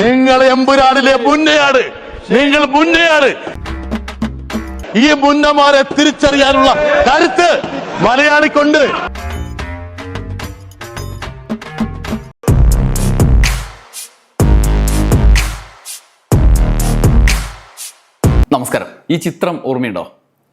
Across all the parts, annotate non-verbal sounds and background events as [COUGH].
നിങ്ങൾ എമ്പുരാടിലെ മുന്നയാണ് നിങ്ങൾ മുന്നയാണ് ഈ മുന്നമാരെ തിരിച്ചറിയാനുള്ള കരുത്ത് മലയാളിക്കൊണ്ട്. നമസ്കാരം. ഈ ചിത്രം ഓർമ്മയുണ്ടോ?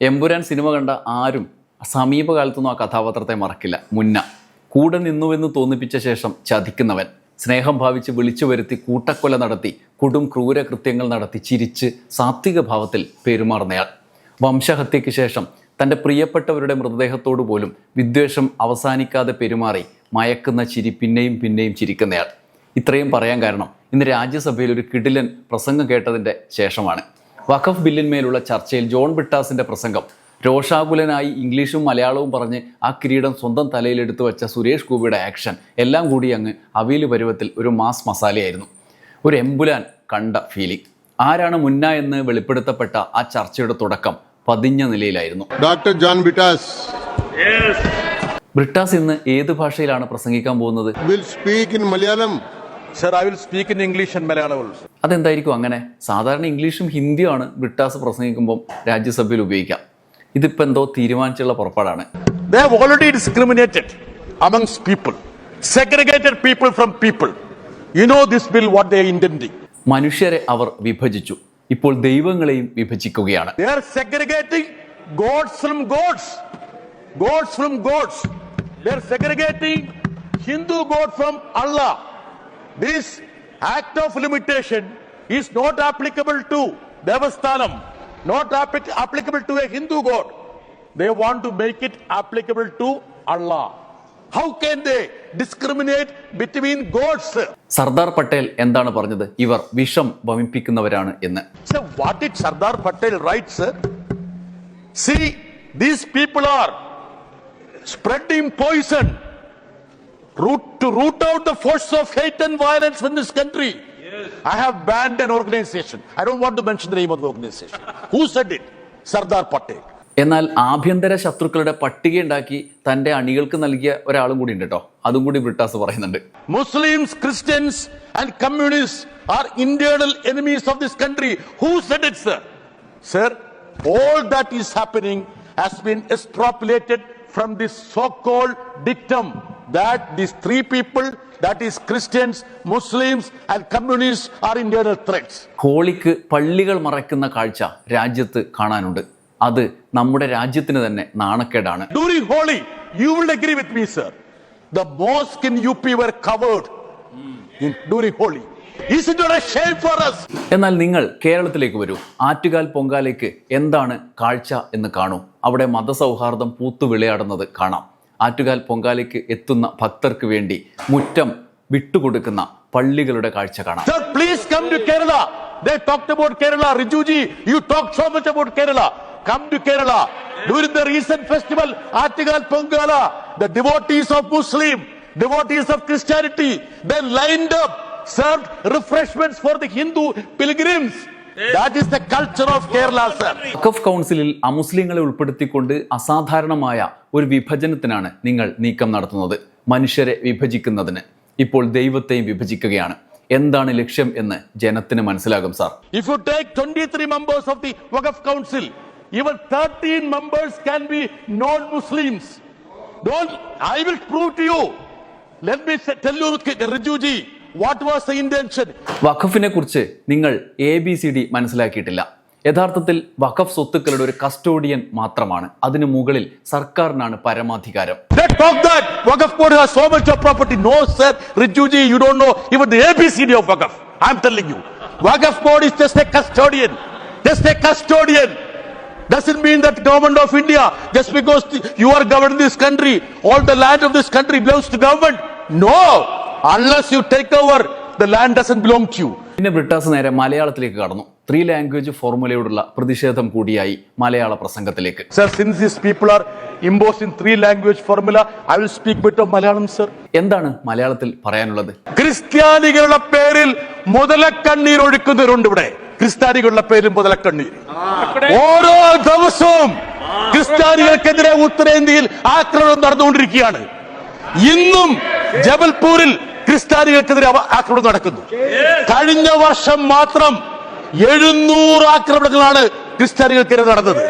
എമ്പുരാൻ സിനിമ കണ്ട ആരും സമീപകാലത്തൊന്നും ആ കഥാപാത്രത്തെ മറക്കില്ല. മുന്ന. കൂടെ നിന്നുവെന്ന് തോന്നിപ്പിച്ച ശേഷം ചതിക്കുന്നവൻ. സ്നേഹം ഭാവിച്ച് വിളിച്ചു വരുത്തി കൂട്ടക്കൊല നടത്തി കൊടും ക്രൂരകൃത്യങ്ങൾ നടത്തി ചിരിച്ച് സാത്വിക ഭാവത്തിൽ പെരുമാറുന്നയാൾ. വംശഹത്യയ്ക്ക് ശേഷം തന്റെ പ്രിയപ്പെട്ടവരുടെ മൃതദേഹത്തോടു പോലും വിദ്വേഷം അവസാനിക്കാതെ പെരുമാറി മയക്കുന്ന ചിരി പിന്നെയും പിന്നെയും ചിരിക്കുന്നയാൾ. ഇത്രയും പറയാൻ കാരണം ഇന്ന് രാജ്യസഭയിൽ ഒരു കിടിലൻ പ്രസംഗം കേട്ടതിന്റെ ശേഷമാണ്. വഖഫ് ബില്ലിന്മേലുള്ള ചർച്ചയിൽ ജോൺ ബിട്ടാസിന്റെ പ്രസംഗം രോഷാകുലനായി ഇംഗ്ലീഷും മലയാളവും പറഞ്ഞ് ആ കിരീടം സ്വന്തം തലയിലെടുത്തു വെച്ച സുരേഷ് ഗോപിയുടെ ആക്ഷൻ എല്ലാം കൂടി അങ്ങ് അവിയൽ പരുവത്തിൽ ഒരു മാസ് മസാലയായിരുന്നു. ഒരു എമ്പുലാൻ കണ്ട ഫീലിംഗ് ആരാണ് മുന്ന എന്ന് വെളിപ്പെടുത്തപ്പെട്ട ആ ചർച്ചയുടെ തുടക്കം പതിഞ്ഞ നിലയിലായിരുന്നു. ഡോക്ടർ ജോൺ ബിട്ടാസ് ബ്രിട്ടാസ് ഇന്ന് ഏത് ഭാഷയിലാണ് പ്രസംഗിക്കാൻ പോകുന്നത്? Will speak in Malayalam sir I will speak in English and Malayalam also അതെന്തായിരിക്കും അങ്ങനെ? സാധാരണ ഇംഗ്ലീഷും ഹിന്ദിയുമാണ് ബ്രിട്ടാസ് പ്രസംഗിക്കുമ്പോൾ രാജ്യസഭയിൽ ഉപയോഗിക്കാം. ഇതിപ്പോ എന്തോ തീരുമാനിച്ചുള്ള പുറപ്പാടാണ്. Already discriminated amongst people segregated people from people you know this bill what they intending മനുഷ്യരെ അവർ വിഭജിച്ചു. ഇപ്പോൾ ദൈവങ്ങളെയും വിഭജിക്കുകയാണ്. They are segregating gods from gods gods from gods they are segregating Hindu god from Allah this act of limitation is not applicable to devasthanam applicable to a Hindu God. They want to make it applicable to Allah. How can they discriminate between gods? sir? Sardar Patel എന്താണ് പറഞ്ഞത് ഇവർ വിഷം വമിപ്പിക്കുന്നവരാണ് എന്ന് So what did Sardar Patel write, sir? See, these people are spreading poison root to root out the force of hate and violence in this country. I have banned an organization. I don't want to mention the name of the organization. Who said it? Sardar Patel. എന്നാൽ ആഭ്യന്തര ശത്രുക്കളുടെ പട്ടികയുണ്ടാക്കി തന്റെ അണികൾക്ക് നൽകിയ ഒരാളും കൂടി ഉണ്ട് കേട്ടോ അതും കൂടി ബ്രിട്ടാസ് പറയുന്നുണ്ട് Muslims, Christians, and communists are internal enemies of this country. Who said it, sir? Sir, all that is happening has been extrapolated from this so-called dictum that these three people, that is Christians, Muslims, and communists, are internal threats. ഹോളിക്ക് പള്ളികൾ മറയ്ക്കുന്ന കാഴ്ച രാജ്യത്ത് കാണാനുണ്ട് അത് നമ്മുടെ രാജ്യത്തിന് തന്നെ നാണക്കേടാണ് During Holi, you will agree with me, sir. The mosque in UP were covered in, during Holi. എന്നാൽ നിങ്ങൾ കേരളത്തിലേക്ക് വരൂ. ആറ്റുകാൽ പൊങ്കാലയ്ക്ക് എന്താണ് കാഴ്ച എന്ന് കാണൂ. അവിടെ മതസൗഹാർദ്ദം പൂത്തു വിളയാടുന്നത് കാണാം. ആറ്റുകാൽ പൊങ്കാലയ്ക്ക് എത്തുന്ന ഭക്തർക്ക് വേണ്ടി മുറ്റം വിട്ടുകൊടുക്കുന്ന പള്ളികളുടെ കാഴ്ച കാണാം. Festival of Muslim Christianity lined up served refreshments for the Hindu pilgrims. That is the culture of Kerala, sir. വഖഫ് കൗൺസിലിൽ അമുസ്ലിങ്ങളെ ഉൾപ്പെടുത്തിക്കൊണ്ട് അസാധാരണമായ ഒരു വിഭജനത്തിനാണ് നിങ്ങൾ നീക്കം നടത്തുന്നത് മനുഷ്യരെ വിഭജിക്കുന്നതിന് ഇപ്പോൾ ദൈവത്തെയും വിഭജിക്കുകയാണ് എന്താണ് ലക്ഷ്യം എന്ന് ജനത്തിന് മനസ്സിലാകും sir If you take 23 members of the Waqf Council, even 13 members can be non-Muslims. Don't, I will prove to you. Let me say, tell you, Rijuji, what was the intention? വഖഫിനെ കുറിച്ച് നിങ്ങൾ എ ബി സി ഡി മനസ്സിലാക്കിയിട്ടില്ല യഥാർത്ഥത്തിൽ വഖഫ് സ്വത്തുക്കളുടെ ഒരു custodian മാത്രമാണ് അതിനു മുകളിൽ സർക്കാരിനാണ് പരമാധികാരം. Doesn't mean that government of India, just because you are governing this country, all the land of this country belongs to government. No, unless you take over the land doesn't belong to you. പിന്നെ ബ്രിട്ടാസ് നേരെ മലയാളത്തിലേക്ക് കടന്നു. Three language ഫോർമുലയോടുള്ള പ്രതിഷേധം കൂടിയായി മലയാള പ്രസംഗത്തിലേക്ക്. Sir since this people are impose in three language formula, I will speak bit of Malayalam, sir. എന്താണ് മലയാളത്തിൽ പറയാനുള്ളത്? ക്രിസ്ത്യാനികളുടെ പേരിൽ മുതലക്കണ്ണീർ ഒഴുക്കുന്നവരുണ്ട് ഇവിടെ. ക്രിസ്ത്യാനികളുടെ പേരിൽ മുതലക്കണ്ണീർ. ഓരോ ദിവസവും ക്രിസ്ത്യാനികൾക്കെതിരെ ഉത്തരേന്ത്യയിൽ ആക്രമണം നടന്നുകൊണ്ടിരിക്കുകയാണ്. ഇന്നും ജബൽപൂരിൽ ക്രിസ്ത്യാനികൾക്കെതിരെ ആക്രമണം നടക്കുന്നു. കഴിഞ്ഞ വർഷം മാത്രം എഴുന്നൂറ് ആക്രമണങ്ങളാണ് ക്രിസ്ത്യാനികൾക്കെതിരെ നടന്നത്.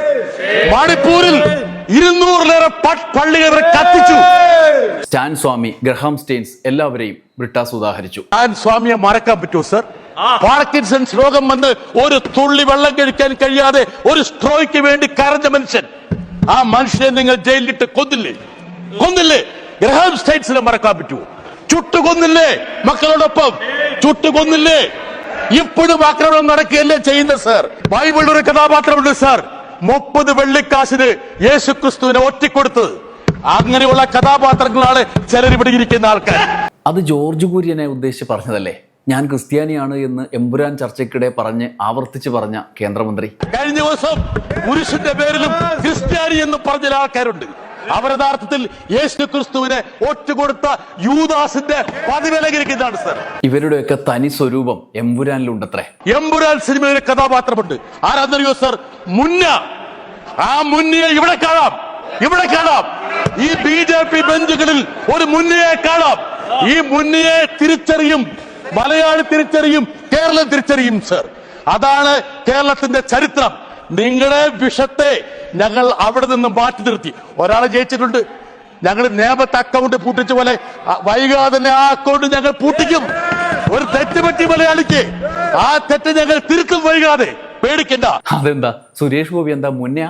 മണിപ്പൂരിൽ ഇരുന്നൂറിലേറെ പള്ളികൾ കത്തിച്ചു. സ്റ്റാൻ സ്വാമി ഗ്രഹാം സ്റ്റെയിൻസ് എല്ലാവരെയും ബ്രിട്ടാസ് ഉദാഹരിച്ചു. സ്റ്റാൻ സ്വാമിയെ മറക്കാൻ പറ്റുമോ സർ? പാർക്കിൻസൺസ് രോഗം വന്ന് ഒരു തുള്ളി വെള്ളം കഴിക്കാൻ കഴിയാതെ ഒരു സ്ട്രോയ്ക്ക് വേണ്ടി കരഞ്ഞ മനുഷ്യൻ. ആ മനുഷ്യനെ നിങ്ങൾ ജയിലിലിട്ട് കൊന്നില്ലേ? കൊന്നില്ലേ? ഗ്രഹാം സ്റ്റേറ്റ്സിനെ മറക്കാൻ പറ്റുമോ? ചുട്ടുകൊന്നില്ലേ മക്കളോടൊപ്പം? ചുട്ടുകൊന്നില്ലേ? ഇപ്പോഴും ആക്രമണം നടക്കുകയല്ലേ ചെയ്യുന്നത് സർ? ബൈബിളിൽ ഒരു കഥാപാത്രമുണ്ട് സർ. മുപ്പത് വെള്ളിക്കാശിന് യേശു ക്രിസ്തുവിനെ ഒറ്റിക്കൊടുത്തത് അങ്ങനെയുള്ള കഥാപാത്രങ്ങളാണ് ചിലർ ഇവിടെ ഇരിക്കുന്ന ആൾക്കാർ. അത് ജോർജ് കുര്യനെ ഉദ്ദേശിച്ച് പറഞ്ഞതല്ലേ? ഞാൻ ക്രിസ്ത്യാനിയാണ് എന്ന് എമ്പുരാൻ ചർച്ചയ്ക്കിടെ പറഞ്ഞ് ആവർത്തിച്ച് പറഞ്ഞ കേന്ദ്രമന്ത്രി. കഴിഞ്ഞ ദിവസം പുരുഷന്റെ പേരിലും ക്രിസ്ത്യാനി എന്ന് പറഞ്ഞ ആൾക്കാരുണ്ട്. അവർ യഥാർത്ഥത്തിൽ യേശു ക്രിസ്തുവിനെ ഒറ്റുകൊടുത്ത യൂദാസിന്റെ പതിവിലകരിക്കുന്നതാണ് സർ. ഇവരുടെയൊക്കെ തനി സ്വരൂപം എമ്പുരാനിലുണ്ടത്രേ. എമ്പുരാൻ സിനിമയിലെ കഥാപാത്രമുണ്ട്. ആരാന്നറിയോ സർ? മുന്ന. ആ മുന്നിയെ ഇവിടെ കാണാം. ഇവിടെ കാണാം. ഈ ബി ജെ പി ബെഞ്ചുകളിൽ ഒരു മുന്നിയെ കാണാം. ഈ മുന്നിയെ തിരിച്ചറിയും. മലയാളി തിരിച്ചറിയും. കേരളം തിരിച്ചറിയും സർ. അതാണ് കേരളത്തിന്റെ ചരിത്രം. നിങ്ങളുടെ വിഷത്തെ ഞങ്ങൾ അവിടെ നിന്ന് മാറ്റി നിർത്തി. ഒരാളെ ജയിച്ചിട്ടുണ്ട്. ഞങ്ങൾ നേമത്തെ അക്കൗണ്ട് പൂട്ടിച്ച പോലെ വൈകാതെ ആ അക്കൗണ്ട് ഞങ്ങൾ പൂട്ടിക്കും. ഒരു തെറ്റ് പറ്റി മലയാളിക്ക്. ആ തെറ്റ് ഞങ്ങൾ തിരുത്തും വൈകാതെ. പേടിക്കണ്ട. അതെന്താ? സുരേഷ് ഗോപി എന്താ മുന്നേ?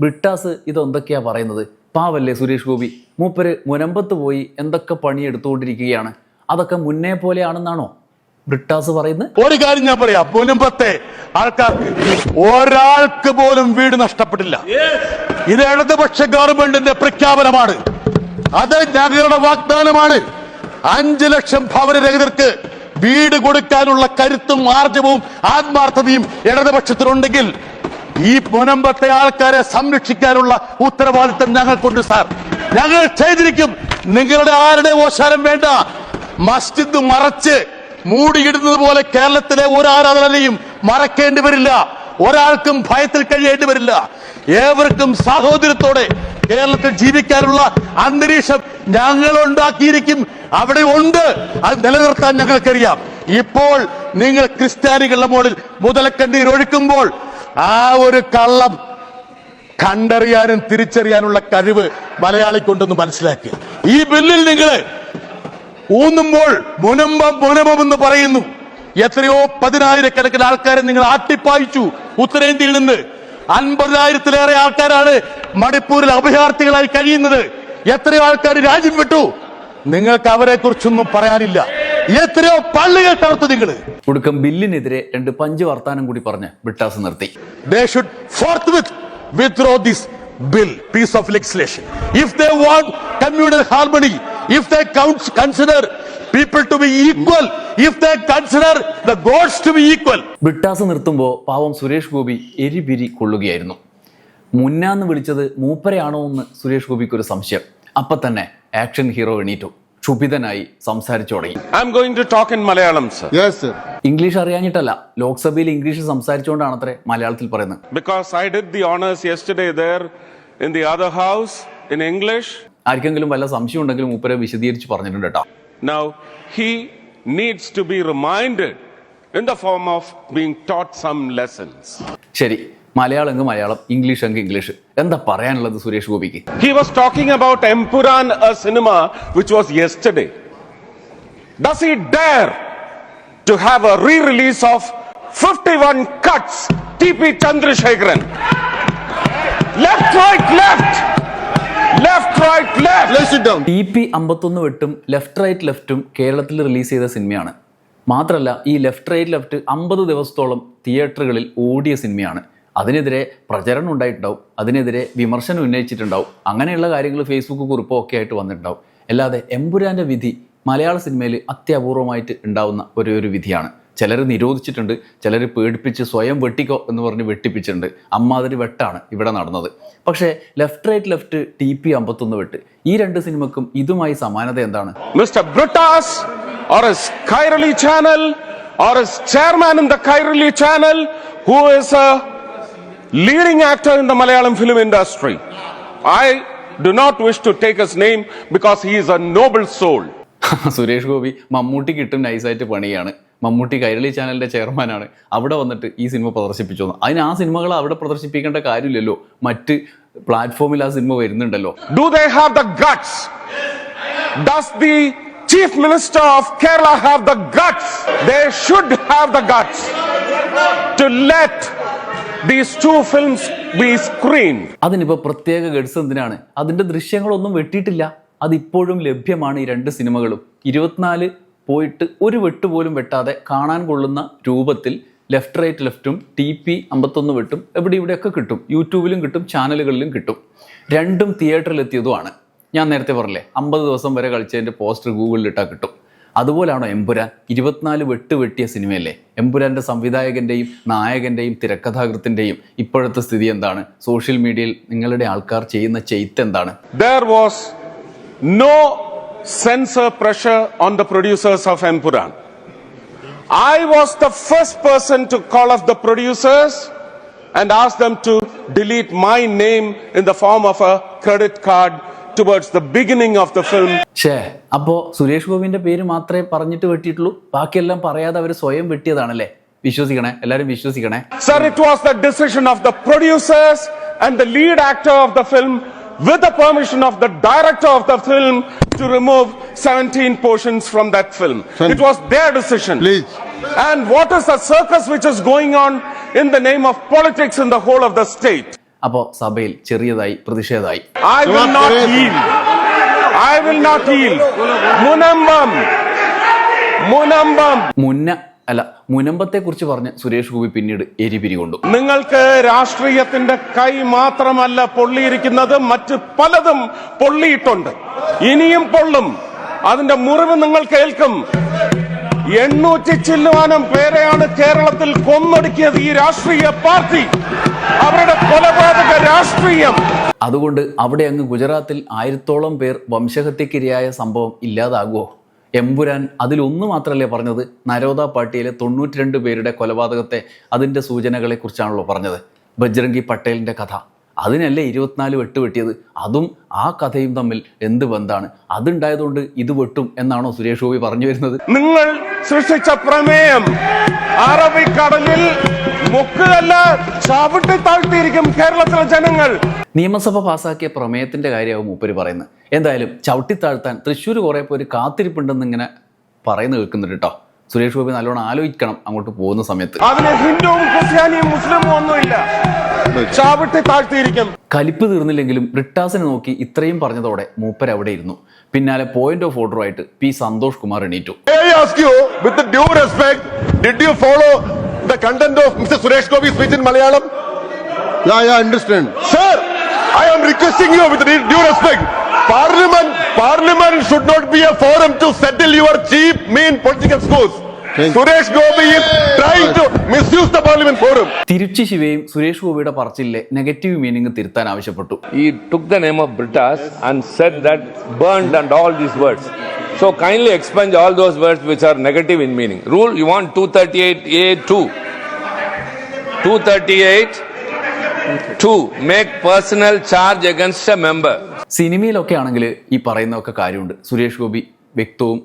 ബ്രിട്ടാസ് ഇതെന്തൊക്കെയാ പറയുന്നത്? പാവല്ലേ സുരേഷ് ഗോപി? മൂപ്പര് മുനമ്പത്ത് പോയി എന്തൊക്കെ പണി എടുത്തുകൊണ്ടിരിക്കുകയാണ് അതൊക്കെ മുന്നേ പോലെയാണെന്നാണോ? ബ്രിട്ടാസ് പറയുന്നത്? ഒരു കാര്യം ഞാൻ പറയാം. പത്തെ ആൾക്കാർക്ക് ഒരാൾക്ക് പോലും വീട് നഷ്ടപ്പെട്ടില്ല. ഇത് ഇടതുപക്ഷ ഗവൺമെന്റിന്റെ പ്രഖ്യാപനമാണ്. അത് ഞങ്ങളുടെ വാഗ്ദാനമാണ്. അഞ്ചു ലക്ഷം ഭവനരഹിതർക്ക് വീട് കൊടുക്കാനുള്ള കരുത്തും ആർജവും ആത്മാർത്ഥതയും ഇടതുപക്ഷത്തിനുണ്ടെങ്കിൽ ഈ പുനമ്പത്തെ ആൾക്കാരെ സംരക്ഷിക്കാനുള്ള ഉത്തരവാദിത്തം ഞങ്ങൾക്കുണ്ട് സാർ. ഞങ്ങൾ ചെയ്തിരിക്കും. നിങ്ങളുടെ ആരുടെ ഓശാരം വേണ്ട? മസ്ജിദ് മറച്ച് മൂടിയിടുന്നത് പോലെ കേരളത്തിലെ ഒരു ആരാധനയും മറക്കേണ്ടി വരില്ല. ഒരാൾക്കും ഭയത്തിൽ കഴിയേണ്ടി വരില്ല. ഏവർക്കും സാഹോദര്യത്തോടെ കേരളത്തിൽ ജീവിക്കാനുള്ള അന്തരീക്ഷം ഞങ്ങൾ ഉണ്ടാക്കിയിരിക്കും അവിടെ ഉണ്ട്. അത് നിലനിർത്താൻ ഞങ്ങൾക്കറിയാം. ഇപ്പോൾ നിങ്ങൾ ക്രിസ്ത്യാനികളുടെ മുകളിൽ മുതലക്കണ്ണീർ ഒഴുക്കുമ്പോൾ ആ ഒരു കള്ളം കണ്ടറിയാനും തിരിച്ചറിയാനുള്ള കഴിവ് മലയാളിക്കുണ്ടെന്ന് മനസ്സിലാക്കി. ഈ ബില്ലിൽ നിങ്ങൾ ഊന്നുമ്പോൾ മുനമ്പം മുനമ്പം എന്ന് പറയുന്നു. എത്രയോ പതിനായിരക്കണക്കിന് ആൾക്കാരെ നിങ്ങൾ ആട്ടിപ്പായിച്ചു ഉത്തരേന്ത്യയിൽ നിന്ന്. അൻപതിനായിരത്തിലേറെ ആൾക്കാരാണ് മണിപ്പൂരിൽ അഭയാർത്ഥികളായി കഴിയുന്നത്. എത്രയോ ആൾക്കാർ രാജ്യം വിട്ടു. നിങ്ങൾക്ക് അവരെ കുറിച്ചൊന്നും പറയാനില്ല. എത്രയോ പള്ളികൾ തകർത്തു നിങ്ങൾ ഒടുക്കം ബില്ലിനെതിരെ രണ്ട് പഞ്ച് വർത്താനം കൂടി പറഞ്ഞ് ബ്രിട്ടാസ് നിർത്തി. They should forthwith withdraw this bill piece of legislation. If they want communal harmony, if they count, consider people to be equal, if they consider the gods to be equal, Brittas നിർത്തുമ്പോൾ പാവം സുരേഷ് ഗോപി എരിപിരി കൊള്ളുകയായിരുന്നു. മുന്നാന്ന് വിളിച്ചത് മൂപ്പരയാണോ എന്ന് സുരേഷ് ഗോപിക്ക് ഒരു സംശയം. അപ്പൊ തന്നെ action hero എണീറ്റു. ക്ഷുഭിതനായി സംസാരിച്ചു തുടങ്ങി. I'm going to talk in Malayalam, sir, Yes, sir. English അറിയാഞ്ഞിട്ടല്ല ലോക്സഭയിൽ ഇംഗ്ലീഷ് സംസാരിച്ചുകൊണ്ടാണത്രേ മലയാളത്തിൽ പറയുന്നത്. Because I did the honours yesterday there in the other house in English. ആർക്കെങ്കിലും വല്ല സംശയം ഉണ്ടെങ്കിലും ഉപ്പരെ വിശദീകരിച്ച് പറഞ്ഞിട്ടുണ്ട് ശരി മലയാളം എങ്ക് മലയാളം ഇംഗ്ലീഷ് അങ്ങ് ഇംഗ്ലീഷ്? എന്താ പറയാനുള്ളത് സുരേഷ് ഗോപിക്ക്? He was talking about Empuraan cinema which was yesterday does he dare to have a re release of fifty one cuts T P Chandrasekharan left left right, left. Left sit down. T P അമ്പത്തൊന്ന് വെട്ടും left right ലെഫ്റ്റും കേരളത്തിൽ release ചെയ്ത സിനിമയാണ് മാത്രമല്ല ഈ left right left അമ്പത് ദിവസത്തോളം തിയേറ്ററുകളിൽ ഓടിയ സിനിമയാണ് അതിനെതിരെ പ്രചരണം ഉണ്ടായിട്ടുണ്ടാവും. അതിനെതിരെ വിമർശനം ഉന്നയിച്ചിട്ടുണ്ടാവും. അങ്ങനെയുള്ള കാര്യങ്ങൾ ഫേസ്ബുക്ക് കുറിപ്പോ ഒക്കെ ആയിട്ട് വന്നിട്ടുണ്ടാവും. അല്ലാതെ എമ്പുരാന്റെ വിധി മലയാള സിനിമയിൽ അത്യപൂർവമായിട്ട് ഉണ്ടാവുന്ന ഒരു ഒരു വിധിയാണ്. ചിലർ നിരോധിച്ചിട്ടുണ്ട് ചിലർ പേടിപ്പിച്ച് സ്വയം വെട്ടിക്കോ എന്ന് പറഞ്ഞ് വെട്ടിപ്പിച്ചിട്ടുണ്ട്. അമ്മാതിരി വെട്ടാണ് ഇവിടെ നടന്നത്. പക്ഷേ left right left T P അമ്പത്തൊന്ന് വെട്ട്. ഈ രണ്ട് സിനിമക്കും ഇതുമായി സമാനത എന്താണ്? leading actor in the malayalam film industry? I do not wish to take his name because he is a noble soul. [LAUGHS] Suresh Gopi Mammootty കിട്ടും നൈസായിട്ട് പണിയാണ്. മമ്മൂട്ടി കൈരളി ചാനലിന്റെ ചെയർമാനാണ്. അവിടെ വന്നിട്ട് ഈ സിനിമ പ്രദർശിപ്പിച്ചു. തന്നു അതിന് ആ സിനിമകൾ അവിടെ പ്രദർശിപ്പിക്കേണ്ട കാര്യമില്ലല്ലോ. മറ്റ് പ്ലാറ്റ്ഫോമിൽ ആ സിനിമ വരുന്നുണ്ടല്ലോ. Do they have the guts does the Chief Minister of Kerala have the guts? They should have the guts to let these two films be screen അതിനിപ്പോൾ പ്രത്യേക ഗഡ്സ് എന്തിനാണ്? അതിന്റെ ദൃശ്യങ്ങളൊന്നും വെട്ടിയിട്ടില്ല. അതിപ്പോഴും ലഭ്യമാണ് ഈ രണ്ട് സിനിമകളും. ഇരുപത്തിനാല് പോയിട്ട് ഒരു വെട്ട് പോലും വെട്ടാതെ കാണാൻ കൊള്ളുന്ന രൂപത്തിൽ ലെഫ്റ്റ് റൈറ്റ് ലെഫ്റ്റും ടി പി അമ്പത്തൊന്ന് വെട്ടും എവിടെ ഇവിടെയൊക്കെ കിട്ടും. യൂട്യൂബിലും കിട്ടും ചാനലുകളിലും കിട്ടും. രണ്ടും തിയേറ്ററിലെത്തിയതുമാണ്. ഞാൻ നേരത്തെ പറഞ്ഞില്ലേ അമ്പത് ദിവസം വരെ കളിച്ചതിന്റെ പോസ്റ്റർ ഗൂഗിളിൽ ഇട്ടാൽ കിട്ടും. അതുപോലാണോ എമ്പുരാൻ? ഇരുപത്തിനാല് വെട്ട് വെട്ടിയ സിനിമയല്ലേ? എമ്പുരാന്റെ സംവിധായകന്റെയും നായകന്റെയും തിരക്കഥാകൃത്തിന്റെയും ഇപ്പോഴത്തെ സ്ഥിതി എന്താണ്? സോഷ്യൽ മീഡിയയിൽ നിങ്ങളുടെ ആൾക്കാർ ചെയ്യുന്ന ചെയ്ത്ത് എന്താണ്? Censor pressure on the producers of Empuran. I was the first person to call off the producers and ask them to delete my name in the form of a credit card towards the beginning of the film. ഷേ അപ്പോ സുരേഷ് ഗോപിന്റെ പേര് മാത്രമേ പറഞ്ഞിട്ട് വെട്ടിയിട്ടുള്ളൂ ബാക്കിയെല്ലാം പറയാതെ അവർ സ്വയം വെട്ടിയതാണല്ലേ വിശ്വസിക്കണേ എല്ലാരും വിശ്വസിക്കണേ Sir, it was the decision of the producers and the lead actor of the film, with the permission of the director of the film, to remove 17 portions from that film. Son- It was their decision. Please. And what is the circus which is going on in the name of politics in the whole of the state? അപ്പോ സഭയിൽ ചെറിയതായി പ്രതിഷേധമായി I will Sir, not there is- yield. I will not yield. Munambam. Munambam. മുന്ന അല്ല മുനമ്പത്തെ കുറിച്ച് പറഞ്ഞ് സുരേഷ് ഗോപി പിന്നീട് എരിപിരി കൊണ്ടു നിങ്ങൾക്ക് രാഷ്ട്രീയത്തിന്റെ കൈ മാത്രമല്ല പൊള്ളിയിരിക്കുന്നത് മറ്റ് പലതും പൊള്ളിയിട്ടുണ്ട്. ഇനിയും പൊള്ളും. അതിന്റെ മുറിവ് നിങ്ങൾ കേൾക്കും. എണ്ണൂറ്റി ചില്ലുവാനം പേരെയാണ് കേരളത്തിൽ കൊന്നൊടുക്കിയത് ഈ രാഷ്ട്രീയ പാർട്ടി. അവരുടെ കൊലപാതക രാഷ്ട്രീയം. അതുകൊണ്ട് അവിടെ അങ്ങ് ഗുജറാത്തിൽ ആയിരത്തോളം പേർ വംശഹത്യക്കിരയായ സംഭവം ഇല്ലാതാകുമോ എമ്പുരാൻ അതിലൊന്നു മാത്രമല്ലേ പറഞ്ഞത്? നരോദ പാട്ടിയിലെ തൊണ്ണൂറ്റി രണ്ട് പേരുടെ കൊലപാതകത്തെ അതിന്റെ സൂചനകളെ കുറിച്ചാണല്ലോ പറഞ്ഞത്. ബജ്രംഗി പട്ടേലിന്റെ കഥ. അതിനല്ലേ ഇരുപത്തിനാല് വെട്ട് വെട്ടിയത്? അതും ആ കഥയും തമ്മിൽ എന്ത് ബന്ധാണ്? അതുണ്ടായതുകൊണ്ട് ഇത് വെട്ടും എന്നാണോ സുരേഷ് ഗോപി പറഞ്ഞു വരുന്നത്? നിങ്ങൾ സൃഷ്ടിച്ച പ്രമേയം അറബിക്കടലിൽ മുക്കുകല്ല ചവിട്ടി താഴ്ത്തിയിരിക്കും കേരളത്തിലെ ജനങ്ങൾ. നിയമസഭ പാസാക്കിയ പ്രമേയത്തിന്റെ കാര്യമാവും മൂപ്പര് പറയുന്നത്. എന്തായാലും ചവിട്ടിത്താഴ്ത്താൻ തൃശ്ശൂർ കുറേ പേര് കാത്തിരിപ്പുണ്ടെന്ന് ഇങ്ങനെ പറയുന്നു കേൾക്കുന്നുണ്ട് കേട്ടോ സുരേഷ് ഗോപി നല്ലോണം ആലോചിക്കണം അങ്ങോട്ട് പോകുന്ന സമയത്ത്. അതിന് ഹിന്ദുവും ക്രിസ്ത്യാനിയും മുസ്ലിമും ഒന്നുമില്ല. ചവിട്ടി താഴ്ത്തിയിരിക്കും. കലിപ്പ് തീർന്നില്ലെങ്കിലും റിട്ടാസിനെ നോക്കി ഇത്രയും പറഞ്ഞതോടെ മൂപ്പർ അവിടെ ഇരുന്നു. പിന്നാലെ പോയിന്റ് ഓഫ് ഓർഡർ ആയിട്ട് പി സന്തോഷ് കുമാർ എണീറ്റു. Suresh I ask you, with the due respect, did you follow the am requesting you with due due respect. Parliament, Parliament should not be a forum to settle your cheap, mean political scores. Suresh Gobi is trying to misuse the Parliament forum. Tiruchi ശിവയും സുരേഷ് ഗോപിയുടെ പറച്ചിലെ negative meaning തിരുത്താൻ ആവശ്യപ്പെട്ടു he took the name of Britas and said that burned and all these words. So kindly expunge all those words which are negative in meaning. Rule you want 238A2. 238 2 make personal charge against a member സിനിമയിലൊക്കെ ആണെങ്കിൽ ഈ പറയുന്നതൊക്കെ കാര്യമുണ്ട്. സുരേഷ് ഗോപി വ്യക്തവും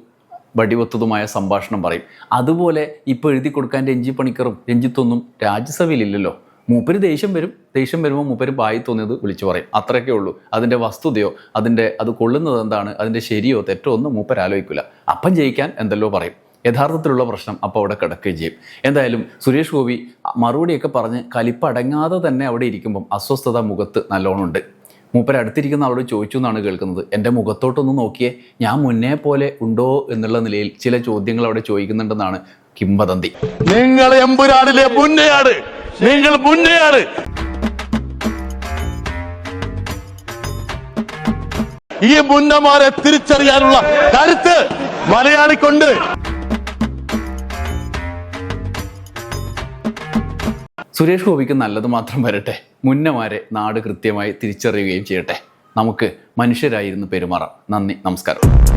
വടിവത്തതുമായ സംഭാഷണം പറയും. അതുപോലെ ഇപ്പോൾ എഴുതി കൊടുക്കാൻ രഞ്ജി പണിക്കറും രഞ്ജിത്തൊന്നും രാജ്യസഭയിലില്ലല്ലോ. മൂപ്പര് ദേഷ്യം വരും ദേഷ്യം വരുമ്പോൾ മൂപ്പര് ബായി തോന്നിയത് വിളിച്ചു പറയും. അത്രയൊക്കെ ഉള്ളൂ. അതിന്റെ വസ്തുതയോ അതിന്റെ അത് കൊള്ളുന്നത് എന്താണ് അതിന്റെ ശരിയോ തെറ്റോ ഒന്നും മൂപ്പര് ആലോചിക്കില്ല അപ്പം ജയിക്കാൻ എന്തെല്ലോ പറയും. യഥാർത്ഥത്തിലുള്ള പ്രശ്നം അപ്പോൾ അവിടെ കിടക്കുകയും ചെയ്യും. എന്തായാലും സുരേഷ് ഗോപി മറുപടിയൊക്കെ പറഞ്ഞ് കലിപ്പടങ്ങാതെ തന്നെ അവിടെ ഇരിക്കുമ്പം അസ്വസ്ഥത മുഖത്ത് നല്ലോണം ഉണ്ട്. മൂപ്പർ അടുത്തിരിക്കുന്ന ആളോട് ചോദിച്ചു എന്നാണ് കേൾക്കുന്നത്. എന്റെ മുഖത്തോട്ടൊന്ന് നോക്കിയേ ഞാൻ മുന്നേ പോലെ ഉണ്ടോ എന്നുള്ള നിലയിൽ ചില ചോദ്യങ്ങൾ അവിടെ ചോദിക്കുന്നുണ്ടെന്നാണ് കിംവദന്തി. നിങ്ങൾ നിങ്ങൾ ഈ മുന്നമാരെ തിരിച്ചറിയാനുള്ള കരുത്ത് മലയാളിക്കൊണ്ട്. സുരേഷ് ഗോപിക്ക് നല്ലത് മാത്രം വരട്ടെ. മുന്നമാരെ നാട് കൃത്യമായി തിരിച്ചറിയുകയും ചെയ്യട്ടെ. നമുക്ക് മനുഷ്യരായിരുന്നു പെരുമാറാം. നന്ദി നമസ്കാരം.